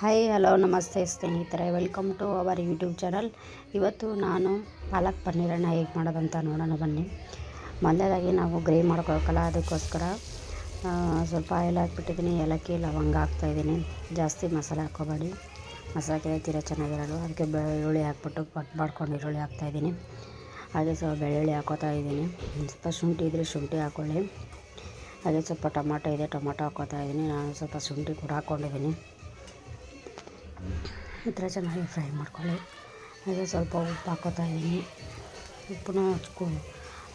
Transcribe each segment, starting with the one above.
Hi hello ನಮಸ್ತೆ ಸ್ನೇಹಿತರೆ. Welcome to our YouTube channel ಇವತ್ತು ನಾನು ಪಾಲಕ್ ಪನ್ನೀರನ್ನು ಹೇಗೆ ಮಾಡೋದಂತ ನೋಡೋಣ, ಬನ್ನಿ. ಮೊದಲೇದಾಗಿ ನಾವು ಗ್ರೇ ಮಾಡ್ಕೊಳಕ್ಕಲ್ಲ ಅದಕ್ಕೋಸ್ಕರ ಸ್ವಲ್ಪ ಆಯಿಲ್ ಹಾಕ್ಬಿಟ್ಟಿದ್ದೀನಿ. ಏಲಕ್ಕಿ, ಲವಂಗ ಹಾಕ್ತಾಯಿದ್ದೀನಿ ಜಾಸ್ತಿ ಮಸಾಲೆ ಹಾಕ್ಕೋಬೇಡಿ. ಮಸಾಲೆ ತೀರ ಚೆನ್ನಾಗಿರಲ್ಲ. ಅದಕ್ಕೆ ಬೆಳ್ಳುಳ್ಳಿ ಹಾಕ್ಬಿಟ್ಟು ಕಟ್ ಮಾಡ್ಕೊಂಡು ಈರುಳ್ಳಿ ಹಾಕ್ತಾಯಿದ್ದೀನಿ ಹಾಗೆ ಸ್ವಲ್ಪ ಬೆಳ್ಳುಳ್ಳಿ ಹಾಕೋತಾ ಇದ್ದೀನಿ. ಸ್ವಲ್ಪ ಶುಂಠಿ ಇದ್ದರೆ ಶುಂಠಿ ಹಾಕ್ಕೊಳ್ಳಿ ಹಾಗೆ ಸ್ವಲ್ಪ ಟೊಮಾಟೊ ಇದೆ, ಟೊಮಾಟೊ ಹಾಕ್ಕೋತಾ ಇದ್ದೀನಿ. ನಾನು ಸ್ವಲ್ಪ ಶುಂಠಿ ಕೂಡ ಹಾಕ್ಕೊಂಡಿದ್ದೀನಿ. ಈ ಥರ ಚೆನ್ನಾಗಿ ಫ್ರೈ ಮಾಡ್ಕೊಳ್ಳಿ. ಹಾಗೆ ಸ್ವಲ್ಪ ಉಪ್ಪು ಹಾಕ್ಕೋತಾ ಇದ್ದೀನಿ. ಉಪ್ಪನ್ನ ಹಚ್ಕೊ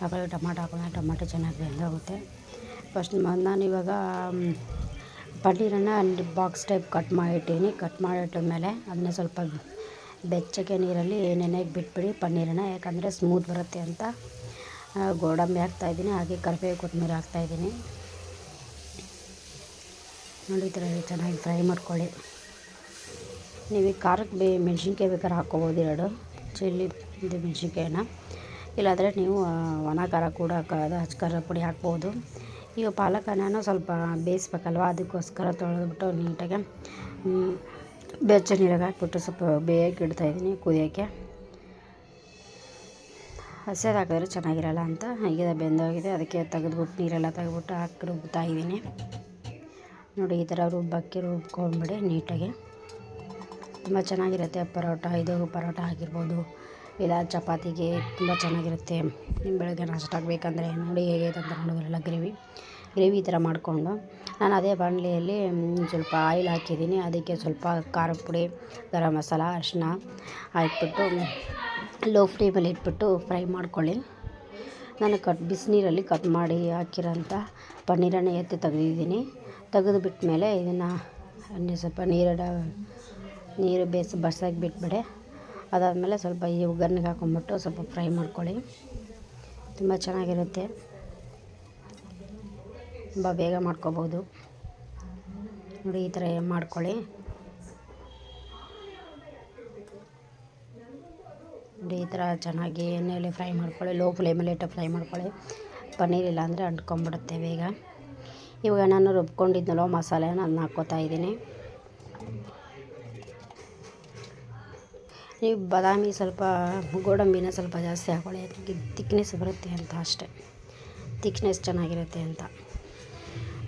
ಆಮೇಲೆ ಟೊಮಾಟೊ ಹಾಕೋಣ. ಟೊಮಾಟೊ ಚೆನ್ನಾಗಿ ಬೆಂದೋಗುತ್ತೆ. ಫಸ್ಟ್ ನಾನು ಇವಾಗ ಪನ್ನೀರನ್ನು ಪನ್ನೀರನ್ನು ಬಾಕ್ಸ್ ಟೈಪ್ ಕಟ್ ಮಾಡಿಟ್ಟೀನಿ ಕಟ್ ಮಾಡಿಟ್ಟ ಮೇಲೆ ಅದನ್ನ ಸ್ವಲ್ಪ ಬೆಚ್ಚಗೆ ನೀರಲ್ಲಿ ನೆನೆಗೆ ಬಿಟ್ಬಿಡಿ ಪನ್ನೀರನ್ನ. ಯಾಕಂದರೆ ಸ್ಮೂತ್ ಬರುತ್ತೆ ಅಂತ ಗೋಡಂಬಿ ಗೋಡಂಬಿ ಹಾಕ್ತಾಯಿದ್ದೀನಿ ಹಾಗೆ ಕರಿಬೇವು ಕೊತ್ತಂಬರಿ ಹಾಕ್ತಾಯಿದ್ದೀನಿ ನೋಡಿ ಈ ಥರ ಚೆನ್ನಾಗಿ ಫ್ರೈ ಮಾಡ್ಕೊಳ್ಳಿ. ನೀವು ಈ ಖಾರಕ್ಕೆ ಬೇ ಮೆಣಸಿನ್ಕಾಯಿ ಬೇಕಾದ್ರೆ ಹಾಕ್ಕೊಬೋದು ಎರಡು. ಚಿಲ್ಲಿ ಇದು ಮೆಣಸಿನ್ಕಾಯಿನ. ಇಲ್ಲಾಂದರೆ ನೀವು ಒಣ ಖಾರ ಕೂಡ ಅದು ಹಚ್ಚ ಖಾರ ಪುಡಿ ಹಾಕ್ಬೋದು. ಈಗ ಪಾಲಕನ್ನು ಸ್ವಲ್ಪ ಬೇಯಿಸ್ಬೇಕಲ್ವ? ಅದಕ್ಕೋಸ್ಕರ ತೊಳೆದ್ಬಿಟ್ಟು ನೀಟಾಗಿ ಬೆಚ್ಚ ನೀರಾಗೆ ಹಾಕ್ಬಿಟ್ಟು ಸ್ವಲ್ಪ ಬೇಯಕ್ಕೆ ಇಡ್ತಾಯಿದ್ದೀನಿ ಕುದಿಯೋಕ್ಕೆ. ಹಸಿದು ಹಾಕಿದ್ರೆ ಚೆನ್ನಾಗಿರಲ್ಲ ಅಂತ. ಹೀಗೆ ಬೆಂದೋಗಿದೆ. ಅದಕ್ಕೆ ತೆಗೆದ್ಬಿಟ್ಟು ನೀರೆಲ್ಲ ತೆಗೆದ್ಬಿಟ್ಟು ಹಾಕಿ ರುಬ್ತಾ ಇದ್ದೀನಿ. ನೋಡಿ, ಈ ಥರ ರುಬ್ಬಕ್ಕೆ ರುಬ್ಕೊಂಡ್ಬಿಡಿ ನೀಟಾಗಿ. ತುಂಬ ಚೆನ್ನಾಗಿರುತ್ತೆ ಪರೋಟ. ಇದು ಪರೋಟ ಆಗಿರ್ಬೋದು. ಇಲ್ಲ ಚಪಾತಿಗೆ ತುಂಬ ಚೆನ್ನಾಗಿರುತ್ತೆ. ನಿಮ್ಮ ಬೆಳಗ್ಗೆ ನಾಷ್ಟಕ್ಕೆ ಬೇಕಂದರೆ ನೋಡಿ ಹೇಗೆ ನೋಡೋದ್ರಲ್ಲ ಗ್ರೇವಿ. ಗ್ರೇವಿ ಈ ಥರ ಮಾಡಿಕೊಂಡು ನಾನು ಅದೇ ಬಾಣಲಿಯಲ್ಲಿ ಸ್ವಲ್ಪ ಆಯಿಲ್ ಹಾಕಿದ್ದೀನಿ. ಅದಕ್ಕೆ ಸ್ವಲ್ಪ ಖಾರದ ಪುಡಿ, ಗರಂ ಮಸಾಲ ಅರಿಶಿನ ಹಾಕ್ಬಿಟ್ಟು ಲೋ ಫ್ಲೇಮಲ್ಲಿ ಇಟ್ಬಿಟ್ಟು ಫ್ರೈ ಮಾಡ್ಕೊಳ್ಳಿ. ನಾನು ಕಟ್ ಬಿಸಿನೀರಲ್ಲಿ ಕಟ್ ಮಾಡಿ ಹಾಕಿರೋಂಥ ಪನ್ನೀರನ್ನು ಎತ್ತಿ ತೆಗೆದಿದ್ದೀನಿ. ತೆಗೆದು ಬಿಟ್ಮೇಲೆ ಇದನ್ನು ಅನ್ನೆ ಸ್ವಲ್ಪ ನೀರಿಡ ನೀರು ಬೇಯಿಸಿ ಬಸ್ಸಾಗಿ ಬಿಟ್ಬಿಡಿ. ಅದಾದಮೇಲೆ ಸ್ವಲ್ಪ ಈ ಒಗ್ಗರ್ಣೆಗೆ ಹಾಕೊಂಬಿಟ್ಟು ಸ್ವಲ್ಪ ಫ್ರೈ ಮಾಡ್ಕೊಳ್ಳಿ. ತುಂಬ ಚೆನ್ನಾಗಿರುತ್ತೆ. ತುಂಬ ಬೇಗ ಮಾಡ್ಕೋಬೋದು. ನೋಡಿ, ಈ ಥರ ಮಾಡ್ಕೊಳ್ಳಿ. ನೋಡಿ, ಈ ಥರ ಚೆನ್ನಾಗಿ ಎಣ್ಣೆಯಲ್ಲಿ ಫ್ರೈ ಮಾಡ್ಕೊಳ್ಳಿ. ಲೋ ಫ್ಲೇಮಲ್ಲಿ ಇಟ್ಟು ಫ್ರೈ ಮಾಡ್ಕೊಳ್ಳಿ. ಪನ್ನೀರ್ ಇಲ್ಲ ಅಂದರೆ ಅಂಟ್ಕೊಂಬಿಡುತ್ತೆ ಬೇಗ. ಇವಾಗ ನಾನು ರುಬ್ಕೊಂಡಿದ್ನಲ್ಲೋ ಮಸಾಲೆನ, ಅದನ್ನ ಹಾಕ್ಕೋತಾ ಇದ್ದೀನಿ. ನೀವು ಬಾದಾಮಿ ಸ್ವಲ್ಪ ಗೋಡಂಬಿನ ಸ್ವಲ್ಪ ಜಾಸ್ತಿ ಹಾಕೊಳ್ಳಿ. ತಿಕ್ನೆಸ್ ಬರುತ್ತೆ ಅಂತ ಅಷ್ಟೆ. ತಿಕ್ನೆಸ್ ಚೆನ್ನಾಗಿರುತ್ತೆ ಅಂತ.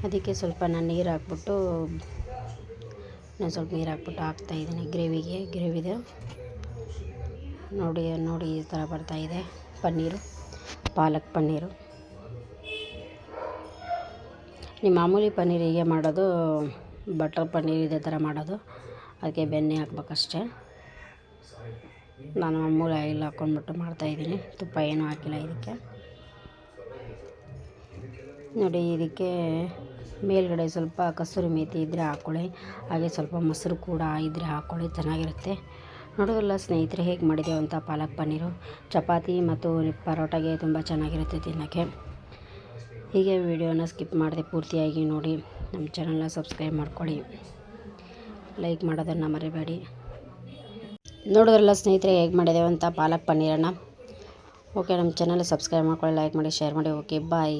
ಅದಕ್ಕೆ ಸ್ವಲ್ಪ ನಾನು ನೀರು ಹಾಕ್ಬಿಟ್ಟು, ನಾನು ಸ್ವಲ್ಪ ನೀರು ಹಾಕ್ಬಿಟ್ಟು ಹಾಕ್ತಾಯಿದ್ದೀನಿ ಗ್ರೇವಿಗೆ. ಗ್ರೇವಿದು ನೋಡಿ ನೋಡಿ ಈ ಥರ ಬರ್ತಾಯಿದೆ ಪನ್ನೀರು, ಪಾಲಕ್ ಪನ್ನೀರು. ನೀವು ಮಾಮೂಲಿ ಪನ್ನೀರ್ ಹೀಗೆ ಮಾಡೋದು, ಬಟರ್ ಪನ್ನೀರ್ ಇದೇ ಥರ ಮಾಡೋದು. ಅದಕ್ಕೆ ಬೆಣ್ಣೆ ಹಾಕ್ಬೇಕಷ್ಟೇ. ನಾನು ಮಾಮೂಲಿ ಆಯಿಲ್ ಹಾಕ್ಕೊಂಡ್ಬಿಟ್ಟು ಮಾಡ್ತಾಯಿದ್ದೀನಿ ತುಪ್ಪ ಏನೂ ಹಾಕಿಲ್ಲ ಇದಕ್ಕೆ. ನೋಡಿ, ಇದಕ್ಕೆ ಮೇಲ್ಗಡೆ ಸ್ವಲ್ಪ ಕಸೂರಿ ಮೇಥಿ ಇದ್ದರೆ ಹಾಕ್ಕೊಳ್ಳಿ ಹಾಗೆ ಸ್ವಲ್ಪ ಮೊಸರು ಕೂಡ ಇದ್ದರೆ ಹಾಕ್ಕೊಳ್ಳಿ ಚೆನ್ನಾಗಿರುತ್ತೆ. ನೋಡೋದಲ್ಲ ಸ್ನೇಹಿತರೆ, ಹೇಗೆ ಮಾಡಿದ್ದೇವೆ ಅಂತ ಪಾಲಕ್ ಪನ್ನೀರು. ಚಪಾತಿ ಮತ್ತು ಪರೋಟಾಗೆ ತುಂಬ ಚೆನ್ನಾಗಿರುತ್ತೆ ತಿನ್ನೋಕ್ಕೆ. ಹೀಗೆ ವಿಡಿಯೋನ ಸ್ಕಿಪ್ ಮಾಡದೆ ಪೂರ್ತಿಯಾಗಿ ನೋಡಿ. ನಮ್ಮ ಚಾನಲ್ನ ಸಬ್ಸ್ಕ್ರೈಬ್ ಮಾಡ್ಕೊಳ್ಳಿ. ಲೈಕ್ ಮಾಡೋದನ್ನು ಮರಿಬೇಡಿ. ನೋಡಿದ್ರಲ್ಲ ಸ್ನೇಹಿತರೆ ಹೇಗೆ ಮಾಡಿದ್ದೇವೆ ಅಂತ ಪಾಲಕ್ ಪನ್ನೀರನ್ನು. ಓಕೆ, ನಮ್ಮ ಚಾನಲ್ ಸಬ್ಸ್ಕ್ರೈಬ್ ಮಾಡ್ಕೊಳ್ಳಿ ಲೈಕ್ ಮಾಡಿ ಶೇರ್ ಮಾಡಿ. Okay bye